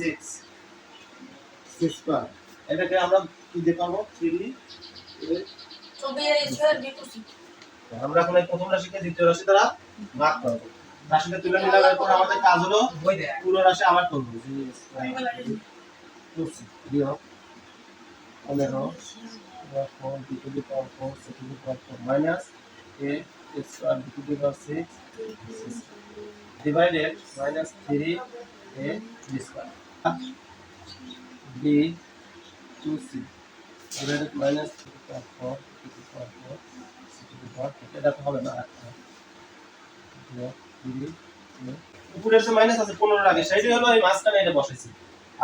Six six square এটাকে আমরা কি দিয়ে পাবো থ্রি বি আমরা এখন প্রথম রাশিকে দ্বিতীয় রাশি দ্বারা ভাগ করব রাশিটা তুলে নিলাম এরপর আমাদের কাজ হলো পুরো রাশি আবার করব বিয়োগ পনেরো four B to the power four C to the power four minus A square B to the power six minus 3 a b square b 2c divided minus 2 to the power 4 to the power 4 c to the power 4 এটা তো হবে না উপরে যে minus আছে 15 আগে সেইটাই হলো এই মাঝখানে এটা বসাইছি।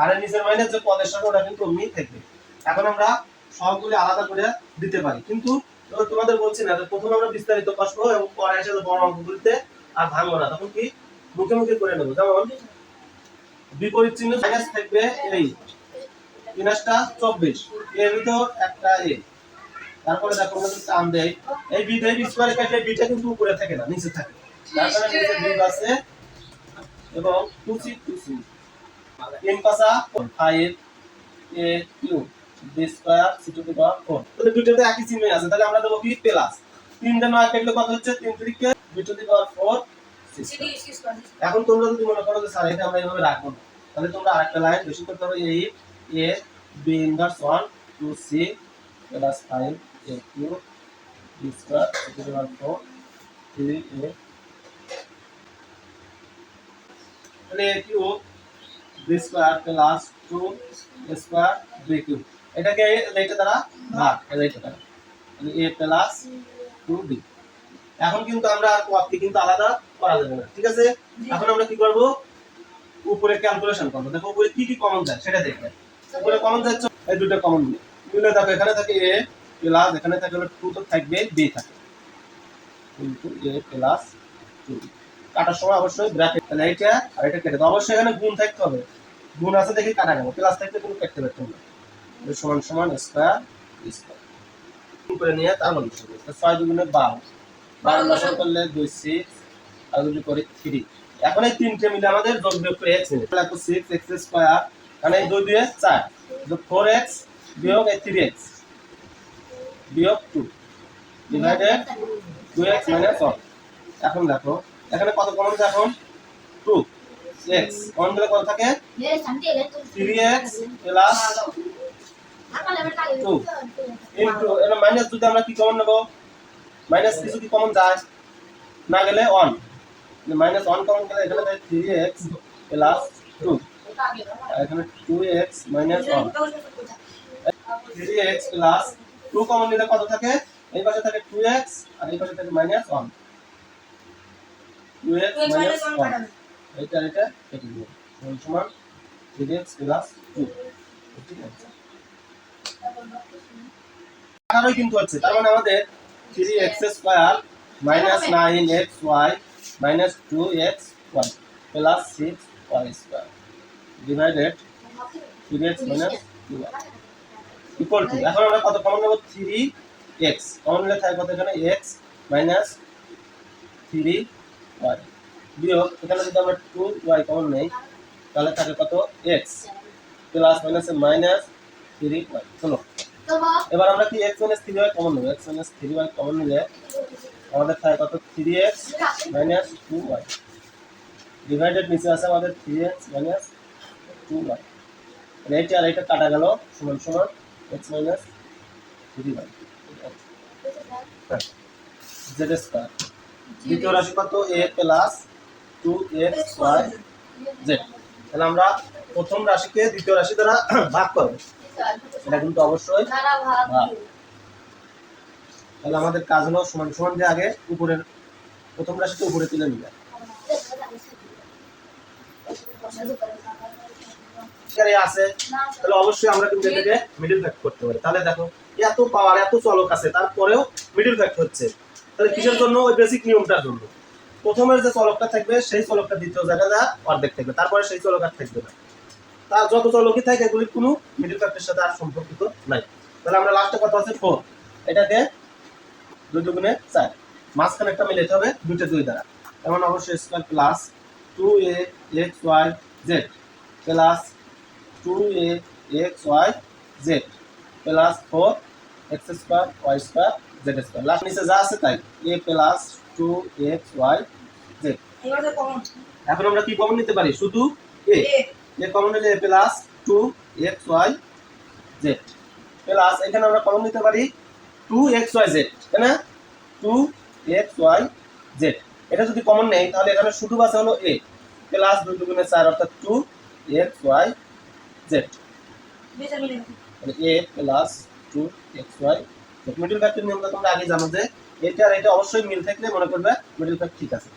আর নিচের মাইনাস যে পদের সাথে ওটা কিন্তু অমনি থাকবে। এখন আমরা সবগুলি আলাদা করে দিতে পারি। কিন্তু তোমাদের বলছি না প্রথমে আমরা বিস্তারিত বসবো এবং পরে এসে বড় অঙ্কগুলিতে আর ভাঙবো না। তখন কি মুখে মুখে করে নেব। যেমন বিপরীত চিহ্ন মাইনাস থাকবে এই তিনাসটা চব্বিশ। এর ভিতর একটা এ। তারপরে দেখো আমরা টান দেই এই বি দেই স্কোয়ারে কাটলে বিটা কিন্তু উপরে থাকে না নিচে থাকে। তার কারণে নিচে বি আছে এবং টু সি টু সি তিন পাশা five A cube B square C to the power four তাহলে দুটোতে একই চিহ্নই আছে তাহলে আমরা দেবো কি? প্লাস তিন দিয়ে নয় কাটলে কত হচ্ছে? তিন তিরিকে B to the power four এখন তোমরা যদি মনে করো যে স্যার এটা আমরা এইভাবে রাখব না। তাহলে তোমরা আরেকটা লাইন বেশি করতে হবে এই A B inverse one two C plus five A cube B square to power four three A তাহলে A cube B square plus two square B cube এটাকে এইটা দ্বারা ভাগ এইটা দ্বারা তাহলে এ প্লাস টু বি এখন কিন্তু আমরা আর কোয়াপকে কিন্তু আলাদা করা যাবে না ঠিক আছে? এখন আমরা কি করব? উপরে ক্যালকুলেশন করব। দেখো উপরে কি কি কমন যায় সেটা দেখবে। উপরে কমন যাচ্ছে এই দুটো কমন মিলে দেখো এখানে থাকে এ প্লাস এখানে থাকে হলো টু তো থাকবে বি থাকে। কিন্তু এ প্লাস টু কাটার সময় অবশ্যই ব্র্যাকেট তাহলে এইটা আর এটা কেটে অবশ্যই এখানে গুণ থাকতে হবে। গুণ আছে দেখি কাটা গেল। প্লাস থাকলে কোনো কাটতে পারতো না। এটা সমান সমান স্কয়ার স্কয়ার করে নিয়ে তার মানে ছয় দুগুণে বারো। বারো করলে দুই সিক্স আর যদি করি থ্রি এখন এই তিনটে মিলে আমাদের যোগ বিয়োগ করে এক্স সিক্স এক্স স্কোয়ার মানে এই দুই দিয়ে চার। ফোর এক্স বিয়োগ এই থ্রি এক্স বিয়োগ two divided two X minus one এখন দেখো, এখানে কত কমন আছে এখন? টু এক্স কমন দিলে কত থাকে? Three X plus two into এটা মাইনাস যদি আমরা কি কমন নেব? মাইনাস কিছু কি কমন যায়? না গেলে ওয়ান মাইনাস ওয়ান কমন গেলে এখানে থাকে থ্রি এক্স প্লাস টু এখানে two X minus one three X plus two common নিলে কত থাকে? এই পাশে থাকে টু এক্স আর এই পাশে থাকে minus one two X minus one এইটা এটা কেটে দিবে। সমান সমান থ্রি এক্স প্লাস টু ঠিক আছে? আঠারোই কিন্তু হচ্ছে তার মানে আমাদের three X square minus nine X Y minus two X Y plus six Y square divided three X minus two Y equal to এখন আমরা কত কমন নেব? থ্রি এক্স কমন নিলে থাকে কত এখানে? এক্স মাইনাস থ্রি ওয়াই বিয়োগ এখানে যদি আমরা টু ওয়াই কমন নেই তাহলে থাকে কত? X plus minus minus three Y শোনো এবার আমরা কি X minus three Y common নেব? X minus three Y common নিলে আমাদের থাকে কত? Three X minus two Y divided নিচে আছে আমাদের three X minus two Y এইটা আর এইটা কাটা গেল সমান সমান X minus three Y Z square দ্বিতীয় রাশি কত? A plus two X Y Z তাহলে আমরা প্রথম রাশিকে দ্বিতীয় রাশি দ্বারা ভাগ করব। এটা কিন্তু অবশ্যই ভাগ। তাহলে আমাদের কাজ হলো সমান সমান যে আগে উপরের প্রথম রাশিতে উপরে তুলে নিবে। আছে, তাহলে অবশ্যই আমরা কিন্তু এটাকে ফ্যাক্ট করতে পারি। তাহলে দেখো, এত পাওয়ার এত চলক আছে, তারপরেও ফ্যাক্ট হচ্ছে। তাহলে কিসের জন্য? ওই বেসিক নিয়মটার জন্য। প্রথমের যে চলকটা থাকবে, সেই চলকটা দ্বিতীয় জায়গায় অর্ধেক থাকবে, তারপরে সেই চলক আর থাকবে না। তার যত চলকই থাকে, এগুলির কোনো মিডল ফ্যাক্টের সাথে আর সম্পর্কিত নাই। তাহলে আমরা লাস্টে কথা আছে ফোর এটাকে দুই দুগুণে চার। মাঝখানে একটা মিলাইতে হবে দুইটা দুই দ্বারা। যেমন অবশ্যই square plus two A X Y Z plus two A X Y Z plus four X square Y square Z square last নিচে যা আছে তাই A plus two X Y Z এখন আমরা কি কমন নিতে পারি? শুধু এ এ কমন নিলে A plus two X Y Z plus এখানে আমরা কমন নিতে পারি টু এক্স ওয়াই জেড তাই না? টু এক্স ওয়াই জেড এটা যদি কমন নেই, তাহলে এখানে শুধু আছে হলো এ প্লাস দুই দুগুণে চার, অর্থাৎ two X Y Z A plus two X Y middle factor নিয়মটা তোমরা আগে জানো যে, এটা আর এটা অবশ্যই মিল থাকলে মনে করবে মিডল ফ্যাক্ট ঠিক আছে।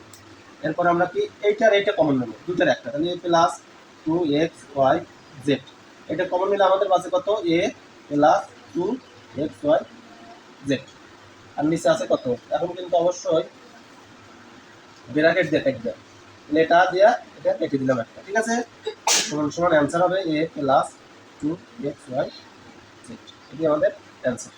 এরপর আমরা কি এইটার এইটা কমন নেব দুটার একটা। তাহলে a plus two x y z এটা কমন নিলে আমাদের পাশে কত? A plus two x y z আর নিচে আছে কত? এখন কিন্তু অবশ্যই ব্র্যাকেট দিয়ে থাকবে তাহলে এটা দিয়ে এটা কেটে দিলাম একটা। ঠিক আছে? সমান সমান অ্যান্সার হবে a plus two x y z এটি আমাদের অ্যান্সার